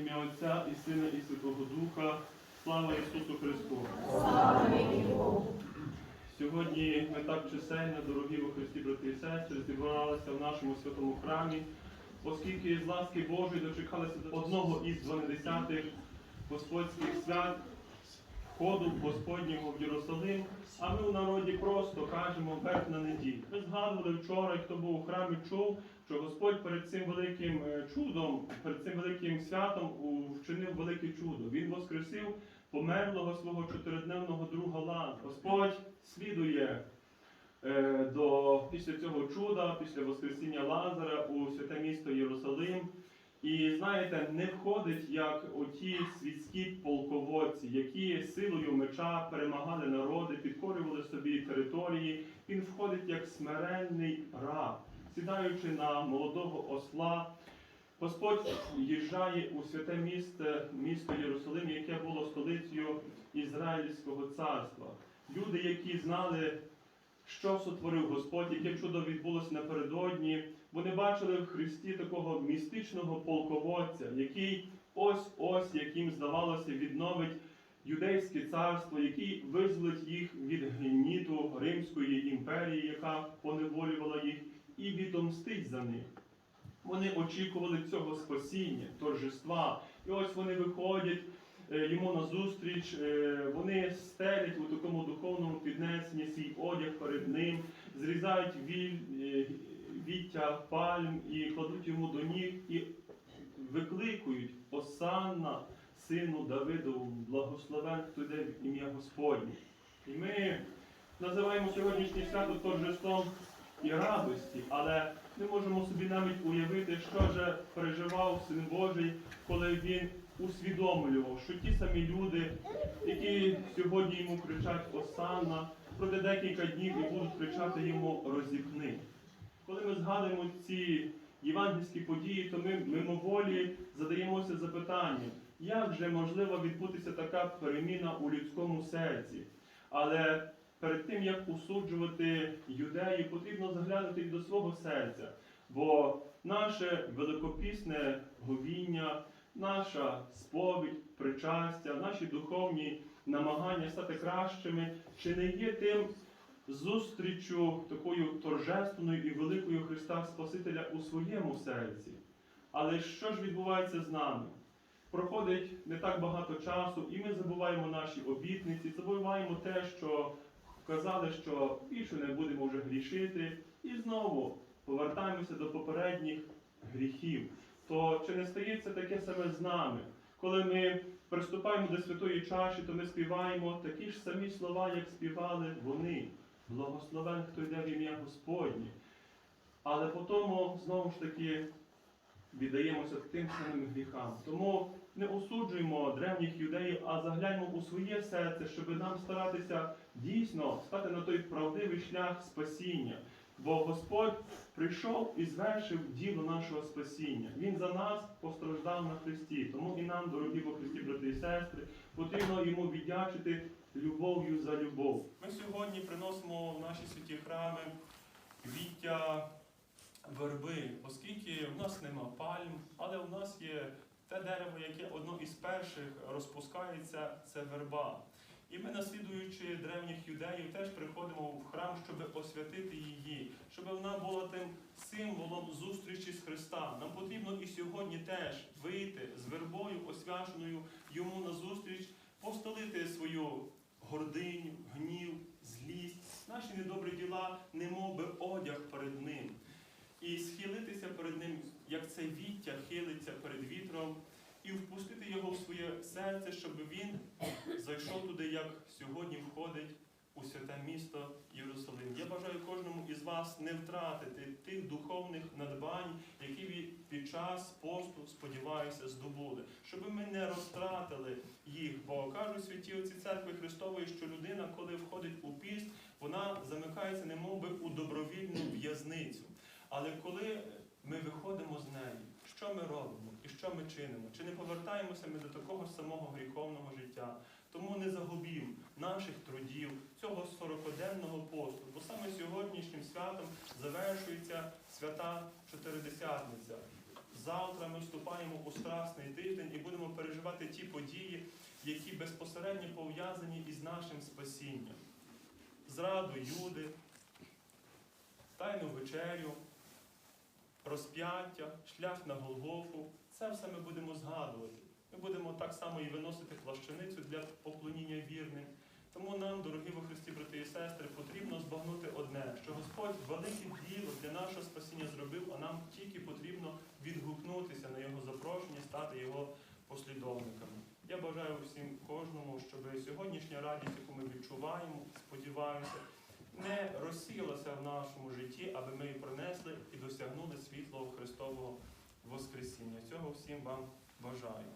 ім'я Отця і Сина, і Святого Духа. Слава Ісусу Христу! Сьогодні ми так чисельно, дорогі во Христі, брати і сестри, зібралися в нашому святому храмі, оскільки з ласки Божої дочекалися одного із дванадесятих Господських свят, входу Господнього в Єрусалим, а ми у народі просто кажемо верхна неділя. Ми згадували вчора, хто був у храмі, чув, що Господь перед цим великим е, чудом, перед цим великим святом вчинив велике чудо. Він воскресив померлого свого чотиридневного друга Лазаря. Господь слідує е, до після цього чуда, після Воскресіння Лазара у святе місто Єрусалим. І знаєте, не входить як оті світські полководці, які силою меча перемагали народи, підкорювали собі території. Він входить як смиренний раб, сідаючи на молодого осла. Господь їжджає у святе місто, місто Єрусалим, яке було столицею Ізраїльського царства. Люди, які знали, що сотворив Господь, яке чудо відбулося напередодні, вони бачили в Христі такого містичного полководця, який ось-ось, яким здавалося, відновить юдейське царство, який визволить їх від гніту Римської імперії, яка поневолювала їх, і відомстить за них. Вони очікували цього спасіння, торжества. І ось вони виходять йому назустріч, е, вони стелять у такому духовному піднесенні свій одяг перед ним, зрізають віль, е, віття пальм і кладуть йому до ніг і викликують Осанна, сину Давидову, благословен, хто йде в ім'я Господнє. І ми називаємо сьогоднішнє свято торжеством і радості, але не можемо собі навіть уявити, що же переживав Син Божий, коли він усвідомлював, що ті самі люди, які сьогодні йому кричать Осанна, пройде декілька днів і будуть кричати йому розіпни. Коли ми згадуємо ці євангельські події, то ми мимоволі задаємося запитанням, як же можливо відбутися така переміна у людському серці? Але перед тим, як осуджувати юдеїв, потрібно заглянути до свого серця. Бо наше великопісне говіння, наша сповідь, причастя, наші духовні намагання стати кращими, чи не є тим зустрічю такою торжественною і великою Христа Спасителя у своєму серці? Але що ж відбувається з нами? Проходить не так багато часу, і ми забуваємо наші обітниці, забуваємо те, що казали, що більше не будемо вже грішити, і знову повертаємося до попередніх гріхів. То чи не стається таке саме з нами? Коли ми приступаємо до святої чаші, то ми співаємо такі ж самі слова, як співали вони. Благословен, хто йде в ім'я Господнє. Але потім знову ж таки віддаємося тим самим гріхам. Тому не осуджуємо древніх юдеїв, а загляньмо у своє серце, щоб нам старатися дійсно стати на той правдивий шлях спасіння. Бо Господь прийшов і звершив діло нашого спасіння. Він за нас постраждав на Христі. Тому і нам, дорогі по Христі, брати і сестри, потрібно йому віддячити любов'ю за любов. Ми сьогодні приносимо в наші святі храми віття верби, оскільки в нас нема пальм, але в нас є те дерево, яке одно із перших розпускається, це верба. І ми, наслідуючи древніх юдеїв, теж приходимо в храм, щоб освятити її, щоб вона була тим символом зустрічі з Христа. Нам потрібно і сьогодні теж вийти з вербою, освяченою йому на зустріч, постелити свою гординю, гнів, злість, наші недобрі діла, немов би одяг перед ним. І схилитися перед ним, як це віття хилиться перед вітром, і впустити його в своє серце, щоб він зайшов туди, як сьогодні входить у святе місто Єрусалим. Я бажаю кожному із вас не втратити тих духовних надбань, які ви під час посту, сподіваюся, здобули, щоб ми не розтратили їх. Бо кажуть святі отці церкви Христової, що людина, коли входить у піст, вона замикається, немов би у добровільну в'язницю. Але коли ми виходимо з неї, що ми робимо і що ми чинимо? Чи не повертаємося ми до такого самого гріховного життя? Тому не загубімо наших трудів, цього сорокоденного посту, бо саме сьогоднішнім святом завершується свята Чотиридесятниця. Завтра ми вступаємо у страсний тиждень і будемо переживати ті події, які безпосередньо пов'язані із нашим спасінням. Зраду Юди, Тайну вечерю, розп'яття, шлях на Голгофу. Це все ми будемо згадувати. Ми будемо так само і виносити плащаницю для поклоніння вірним. Тому нам, дорогі во Христі, брати і сестри, потрібно збагнути одне, що Господь велике діло для нашого спасіння зробив, а нам тільки потрібно відгукнутися на Його запрошення, стати Його послідовниками. Я бажаю всім кожному, щоб сьогоднішня радість, яку ми відчуваємо, сподіваюся, не розсіялася в нашому житті, аби ми її пронесли і досягнули світлого Христового Воскресіння. Цього всім вам бажаю.